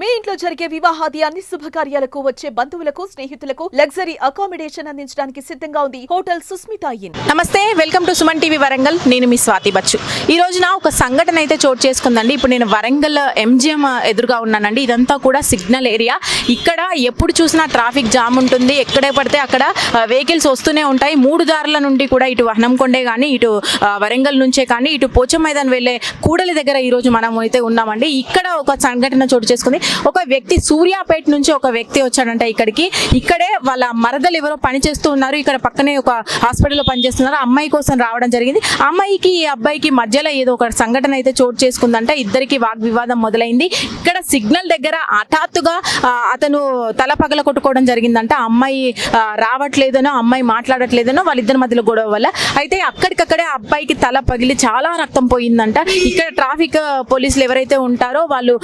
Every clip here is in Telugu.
మీ ఇంట్లో జరిగే వివాహాది అన్ని శుభకార్యాలకు వచ్చే బంధువులకు స్నేహితులకు లగ్జరీ అకామిడేషన్ అందించడానికి సిద్ధంగా ఉంది హోటల్ సుస్మితా ఇన్. నమస్తే welcome to Suman TV Warangal. నేను మీ స్వాతి బచ్చు. ఈ రోజున ఒక సంఘటన అయితే చోటు చేసుకుందండి. ఇప్పుడు నేను వరంగల్ ఎంజిఎం ఎదురుగా ఉన్నానండి. ఇదంతా కూడా సిగ్నల్ ఏరియా. ఇక్కడ ఎప్పుడు చూసినా ట్రాఫిక్ జామ్ ఉంటుంది. ఎక్కడే పడితే అక్కడ వెహికల్స్ వస్తూనే ఉంటాయి. మూడు దారుల నుండి కూడా ఇటు వహనంకొండే కానీ ఇటు వరంగల్ నుంచే కానీ ఇటు పోచం మైదాన్ వెళ్ళే కూడలి దగ్గర ఈరోజు మనం అయితే ఉన్నామండి. ఇక్కడ ఒక సంఘటన చోటు చేసుకుంది. ఒక వ్యక్తి సూర్యాపేట నుంచి ఒక వ్యక్తి వచ్చాడంట ఇక్కడికి. ఇక్కడే వాళ్ళ మరదలు ఎవరో పనిచేస్తూ ఉన్నారు. ఇక్కడ పక్కనే ఒక హాస్పిటల్లో పనిచేస్తున్నారు. అమ్మాయి కోసం రావడం జరిగింది. అమ్మాయికి ఈ అబ్బాయికి మధ్యలో ఏదో ఒక సంఘటన అయితే చోటు చేసుకుందంట. ఇద్దరికి వాగ్వివాదం మొదలైంది. ఇక్కడ సిగ్నల్ దగ్గర హఠాత్తుగా అతను తల పగల కొట్టుకోవడం జరిగిందంట. అమ్మాయి రావట్లేదనో అమ్మాయి మాట్లాడట్లేదనో వాళ్ళిద్దరి మధ్యలో గొడవ వల్ల. అయితే అక్కడికక్కడే అబ్బాయికి తల పగిలి చాలా రక్తం పోయిందంట. ఇక్కడ ట్రాఫిక్ పోలీసులు ఎవరైతే ఉంటారో వాళ్ళు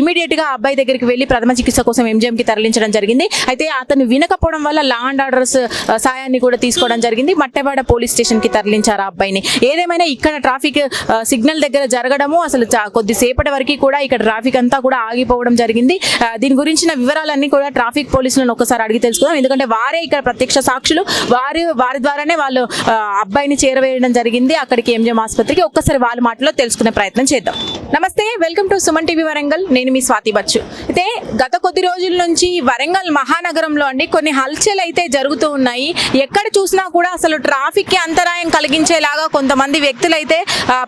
ఇమీడియట్గా అబ్బాయి దగ్గరికి వెళ్ళి ప్రథమ చికిత్స కోసం ఎంజిఎంకి తరలించడం జరిగింది. అయితే అతను వినకపోవడం వల్ల లా అండ్ ఆర్డర్స్ సాయాన్ని కూడా తీసుకోవడం జరిగింది. మట్టెవాడ పోలీస్ స్టేషన్కి తరలించారు ఆ అబ్బాయిని. ఏదేమైనా ఇక్కడ ట్రాఫిక్ సిగ్నల్ దగ్గర జరగడము అసలు చా- కొద్దిసేపటి వరకు కూడా ఇక్కడ ట్రాఫిక్ అంతా కూడా ఆగిపోవడం జరిగింది. దీని గురించిన వివరాలన్నీ కూడా ట్రాఫిక్ పోలీసులను ఒకసారి అడిగి తెలుసుకుందాం. ఎందుకంటే వారే ఇక్కడ ప్రత్యక్ష సాక్షులు. వారు వారి ద్వారానే వాళ్ళు అబ్బాయిని చేరవేయడం జరిగింది అక్కడికి ఎంజిఎం ఆసుపత్రికి. ఒక్కసారి వాళ్ళ మాటలో తెలుసుకునే ప్రయత్నం చేద్దాం. నమస్తే welcome to Suman TV Warangal. నేను మీ స్వాతి బచ్చు. అయితే గత కొద్ది రోజుల నుంచి వరంగల్ మహానగరంలో అండి కొన్ని హల్చల్ అయితే జరుగుతూ ఉన్నాయి. ఎక్కడ చూసినా కూడా అసలు ట్రాఫిక్కి అంతరాయం కలిగించేలాగా కొంతమంది వ్యక్తులు అయితే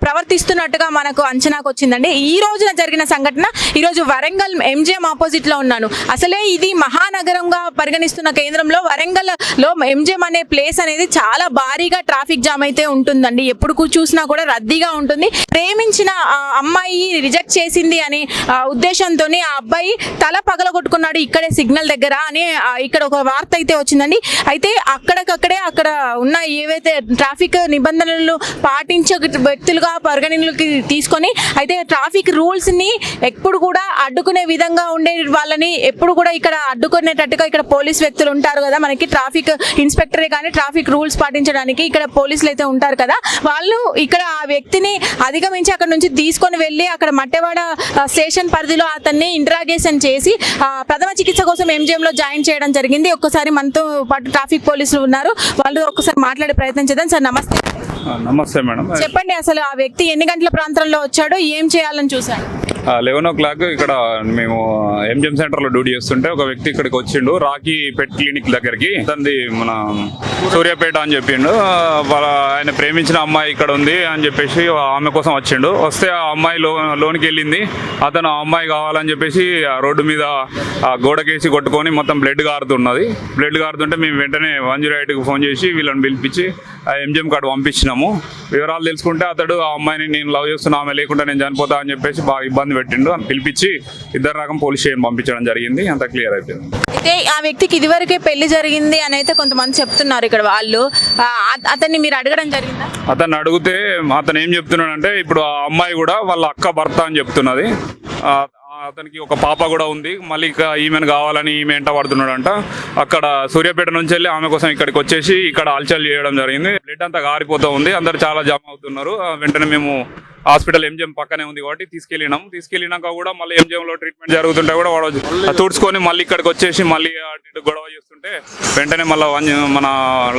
ప్రవర్తిస్తున్నట్టుగా మనకు అంచనాకు వచ్చిందండి. ఈ రోజున జరిగిన సంఘటన ఈరోజు వరంగల్ ఎంజిఎం ఆపోజిట్లో ఉన్నాను. అసలే ఇది మహానగరంగా పరిగణిస్తున్న కేంద్రంలో వరంగల్లో ఎంజిఎం అనే ప్లేస్ అనేది చాలా భారీగా ట్రాఫిక్ జామ్ అయితే ఉంటుందండి. ఎప్పుడు చూసినా కూడా రద్దీగా ఉంటుంది. ప్రేమించిన అమ్మాయి రిజెక్ట్ చేసింది అని ఉద్దేశంతోనే ఉద్దేశంతో ఆ అబ్బాయి తల పగలగొట్టుకున్నాడు ఇక్కడే సిగ్నల్ దగ్గర అని ఇక్కడ ఒక వార్త అయితే వచ్చిందండి. అయితే అక్కడికక్కడే అక్కడ ఉన్న ఏవైతే ట్రాఫిక్ నిబంధనలు పాటించే వ్యక్తులుగా పరిగణనలోకి తీసుకొని అయితే ట్రాఫిక్ రూల్స్ని ఎప్పుడు కూడా అడ్డుకునే విధంగా ఉండే వాళ్ళని ఎప్పుడు కూడా ఇక్కడ అడ్డుకునేటట్టుగా ఇక్కడ పోలీస్ వ్యక్తులు ఉంటారు కదా. మనకి ట్రాఫిక్ ఇన్స్పెక్టరే కానీ ట్రాఫిక్ రూల్స్ పాటించడానికి ఇక్కడ పోలీసులు అయితే ఉంటారు కదా. వాళ్ళు ఇక్కడ ఆ వ్యక్తిని అధిగమించి అక్కడ నుంచి తీసుకొని వెళ్ళి అక్కడ మట్టెవాడ స్టేషన్ పరిధిలో అతన్ని ఇంటరాగేషన్ చేసి ఆ, ప్రథమ చికిత్స కోసం ఎంజిఎం లో జాయిన్ చేయడం జరిగింది. ఒక్కసారి మనతో పాటు ట్రాఫిక్ పోలీసులు ఉన్నారు. వాళ్ళు ఒక్కసారి మాట్లాడే ప్రయత్నం చేద్దాం. సార్ నమస్తే. నమస్తే మేడం. చెప్పండి అసలు ఆ వ్యక్తి ఎన్ని గంటల ప్రాంతంలో వచ్చాడో? ఏం చేయాలని చూశాడు లెవెన్ ఓ క్లాక్ ఇక్కడ మేము ఎంజిఎం సెంటర్లో డ్యూటీ చేస్తుంటే ఒక వ్యక్తి ఇక్కడికి వచ్చిండు. రాకీ పెట్ క్లినిక్ దగ్గరికి. తనది మన సూర్యాపేట అని చెప్పిండు. వాళ్ళ ఆయన ప్రేమించిన అమ్మాయి ఇక్కడ ఉంది అని చెప్పేసి ఆమె కోసం వచ్చిండు. వస్తే ఆ అమ్మాయి లో లోనికి వెళ్ళింది. అతను ఆ అమ్మాయి కావాలని చెప్పేసి ఆ రోడ్డు మీద గోడకేసి కొట్టుకొని మొత్తం బ్లడ్ కారుతున్నది బ్లడ్ కారుతుంటే మేము వెంటనే వన్ జీరో ఎయిట్కి ఫోన్ చేసి వీళ్ళని పిలిపించి ఆ ఎంజిఎం కార్డు పంపించినాము. వివరాలు తెలుసుకుంటే అతడు ఆ అమ్మాయిని నేను లవ్ చేస్తున్నా ఆమె లేకుండా నేను చనిపోతా అని చెప్పేసి బాగా ఇబ్బంది పెట్టిండు అని పిలిపించి ఇద్దరు రకం పోలీస్ స్టేషన్ పంపించడం జరిగింది. అంత క్లియర్ అయిపోయింది. అయితే ఆ వ్యక్తికి ఇదివరకే పెళ్ళి జరిగింది అని అయితే కొంతమంది చెప్తున్నారు ఇక్కడ వాళ్ళు. అతన్ని మీరు అడగడం జరిగిందా? అతన్ని అడిగితే అతను ఏం చెప్తున్నాడంటే ఇప్పుడు ఆ అమ్మాయి కూడా వాళ్ళ అక్క భర్త అని చెప్తున్నది. అతనికి ఒక పాప కూడా ఉంది. మళ్ళీ ఇక ఈమెను కావాలని ఈమె ఎంట పడుతున్నాడంట. అక్కడ సూర్యాపేట నుంచి వెళ్ళి ఆమె కోసం ఇక్కడికి వచ్చేసి ఇక్కడ హల్చల్ చేయడం జరిగింది. బ్లడ్ అంతా గారిపోతూ ఉంది. అందరు చాలా జమ అవుతున్నారు. వెంటనే మేము హాస్పిటల్ ఎంజిఎం పక్కనే ఉంది కాబట్టి తీసుకెళ్ళినాం. తీసుకెళ్ళినాక కూడా మళ్ళీ ఎంజిఎం లో ట్రీట్మెంట్ జరుగుతుంటే కూడా వాడు తుడుచుకొని మళ్ళీ ఇక్కడికి వచ్చేసి మళ్ళీ అటు ఇటు గొడవ చేస్తుంటే వెంటనే మళ్ళీ మన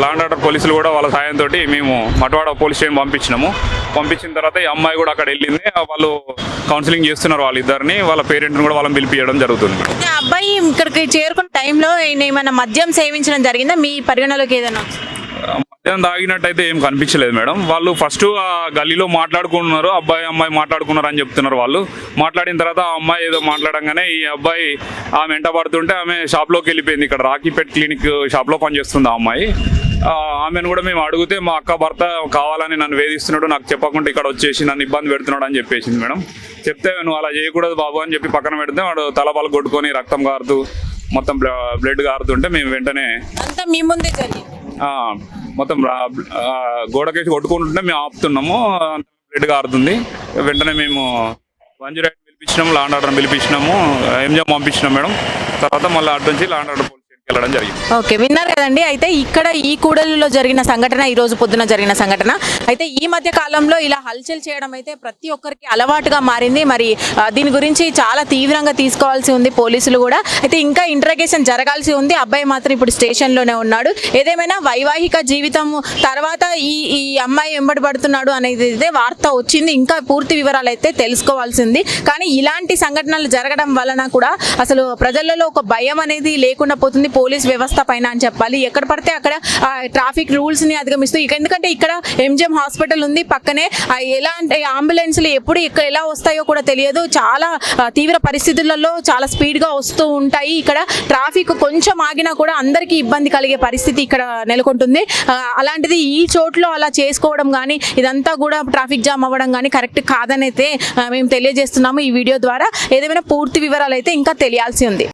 లాండ్ ఆర్డర్ పోలీసులు కూడా వాళ్ళ సాయంతో మేము మటవాడ పోలీస్ స్టేషన్ పంపించినాము. పంపించిన తర్వాత ఈ అమ్మాయి కూడా అక్కడ వెళ్ళింది. వాళ్ళు కౌన్సిలింగ్ చేస్తున్నారు వాళ్ళిద్దరిని. వాళ్ళ పేరెంట్ని కూడా వాళ్ళని పిలిపించడం జరుగుతుంది. అబ్బాయి ఇక్కడికి చేరుకున్న టైంలో ఏమైనా మద్యం సేవించడం జరిగిందా? మీ పరిగణలోకి ఏదైనా? మధ్యాహ్నం తాగినట్టయితే ఏం కనిపించలేదు మేడం. వాళ్ళు ఫస్ట్ ఆ గల్లీలో మాట్లాడుకుంటున్నారు అబ్బాయి అమ్మాయి మాట్లాడుకున్నారు అని చెప్తున్నారు వాళ్ళు. మాట్లాడిన తర్వాత ఆ అమ్మాయి ఏదో మాట్లాడంగానే ఈ అబ్బాయి ఆమె వెంట పడుతుంటే ఆమె షాప్లోకి వెళ్ళిపోయింది. ఇక్కడ రాకీపేట్ క్లినిక్ షాప్లో పనిచేస్తుంది ఆ అమ్మాయి. ఆమెను కూడా మేము అడిగితే మా అక్క భర్త కావాలని నన్ను వేధిస్తున్నాడు నాకు చెప్పకుండా ఇక్కడ వచ్చేసి నన్ను ఇబ్బంది పెడుతున్నాడు అని చెప్పేసింది మేడం. చెప్తే నువ్వు అలా చేయకూడదు బాబు అని చెప్పి పక్కన పెడితే వాడు తలపాలు కొట్టుకొని రక్తం కారుతూ మొత్తం బ్లడ్ కారుతుంటే మేము వెంటనే అంతా మీ ముందే జరిగింది. మొత్తం ఆ, గోడకేసి కొట్టుకుంటుంటే మేము ఆపుతున్నాము. అంత బ్లడ్ కారుతుంది వెంటనే మేము వన్ జీరో ఎయిట్ పిలిపించినాము లాండ్ ఆర్డర్ పిలిపించినాము ఎంజామ్ పంపించినాం మేడం. తర్వాత మళ్ళీ అటు నుంచి లాండ్ ఆర్డర్ వెళ్ళడం జరిగింది. ఓకే విన్నారు కదండి. అయితే ఇక్కడ ఈ కూడలిలో జరిగిన సంఘటన ఈ రోజు పొద్దున జరిగిన సంఘటన. అయితే ఈ మధ్య కాలంలో ఇలా హల్చల్ చేయడం అయితే ప్రతి ఒక్కరికి అలవాటుగా మారింది. మరి దీని గురించి చాలా తీవ్రంగా తీసుకోవాల్సి ఉంది పోలీసులు కూడా. అయితే ఇంకా ఇంట్రగేషన్ జరగాల్సి ఉంది. అబ్బాయి మాత్రం ఇప్పుడు స్టేషన్లోనే ఉన్నాడు. ఏదేమైనా వైవాహిక జీవితం తర్వాత ఈ ఈ అమ్మాయి వెంబడి పడుతున్నాడు అనేది ఇదే వార్త వచ్చింది. ఇంకా పూర్తి వివరాలు అయితే తెలుసుకోవాల్సింది కానీ ఇలాంటి సంఘటనలు జరగడం వలన కూడా అసలు ప్రజలలో ఒక భయం అనేది లేకుండా పోతుంది. పోలీస్ వ్యవస్థ పైన అని చెప్పాలి. ఎక్కడ పడితే అక్కడ ట్రాఫిక్ రూల్స్ని అధిగమిస్తూ ఇక ఎందుకంటే ఇక్కడ ఎంజిఎం హాస్పిటల్ ఉంది పక్కనే. ఎలా అంటే అంబులెన్స్లు ఎప్పుడు ఇక్కడ ఎలా వస్తాయో కూడా తెలియదు. చాలా తీవ్ర పరిస్థితులలో చాలా స్పీడ్గా వస్తూ ఉంటాయి. ఇక్కడ ట్రాఫిక్ కొంచెం ఆగినా కూడా అందరికీ ఇబ్బంది కలిగే పరిస్థితి ఇక్కడ నెలకొంటుంది. అలాంటిది ఈ చోట్లో అలా చేసుకోవడం కానీ ఇదంతా కూడా ట్రాఫిక్ జామ్ అవ్వడం కానీ కరెక్ట్ కాదనైతే మేము తెలియజేస్తున్నాము ఈ వీడియో ద్వారా. ఏదేమైనా పూర్తి వివరాలు అయితే ఇంకా తెలియాల్సి ఉంది.